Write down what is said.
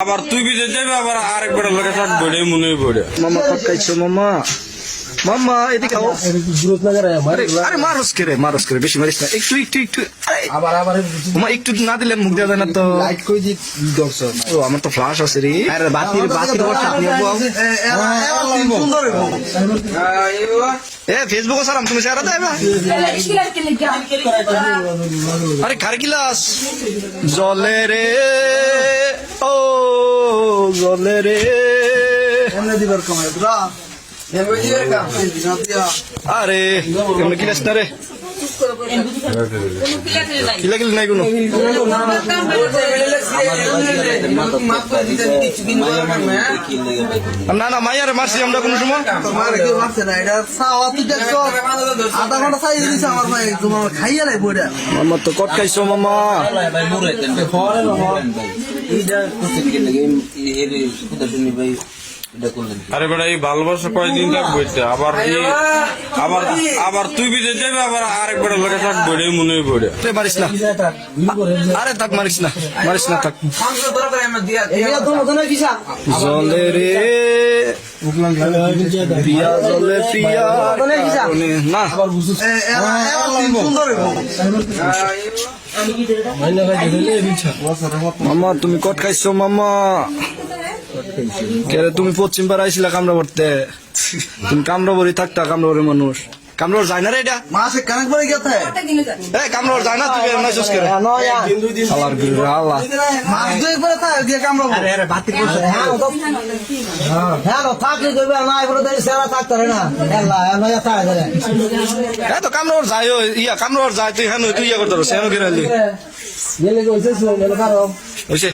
আবার তুই বিদেশ যাবি আবার আরেক বেটার লোকে থাকবে রে মনে পড়ে মামা পাকাইছো মামা মামা এদিকে আও আরে আরে মারস কে রে মারস বেশি মারিস না একটু একটু একটু আবার আবার মামা একটু না দিলে মুখ দেওয়া যায় না তো লাইট কই দি দর্শক ও আমার তো ফ্লাশ আছে রে আরে বাতির বাতির বড় চাপ নিয়ে বাবু সুন্দর এ ফেসবুকে সারাম তুমি সারা দেবা আরে কার গিলাস জলে রে ও জলে রে। দিবার কমায় আরে এমনি গিলাস না রে? কিলা নাই কোনো? না না মাইয়ারে মারছি আমরা কোনো সময়। তোমার কেউ মারছে না এটা চাওয়া তুই কি আধা ঘণ্টা চাই দিছে ভাই আরে বেটা এই ভালোবাসা কয়দিন থাকব আবার এই আবার আবার তুই বিদেশ যাবে আবার আরেক বেটার লোকে থাক রে মনে পড়ে রে। মারিস না। আরে থাক মারিস না। মারিস না থাক। জলে রে মামা, তুমি কট খাইছো, মামা? তুমি পশ্চিম পাড়া আইছিলা কামড়া পড়তে তুমি কামড়া বড়ি থাকতা কামড়া বড়ি মানুষ। কামড়া যায় না রে এটা? মাসে কানেক পরে গেছে? এ কামড়া যায় না তুমি এরম নাইছস কেরে আলার বিরু আল্লাহ। মাস দুই পরে থাকে দিয়ে কামড়াবো। হ্যাঁ থাকলে দেবে না এগুলো দেয় সেরা থাকতে পারে না। আল্লাহ এল্লা এল্লা থাকে এ তো কামড়া যায় ইয়া কামড়া যায় তুই হ্যাঁ তুই ইয়া করতে পারো সেন কেরে গেলে কইছে মেলে কারও। হইছে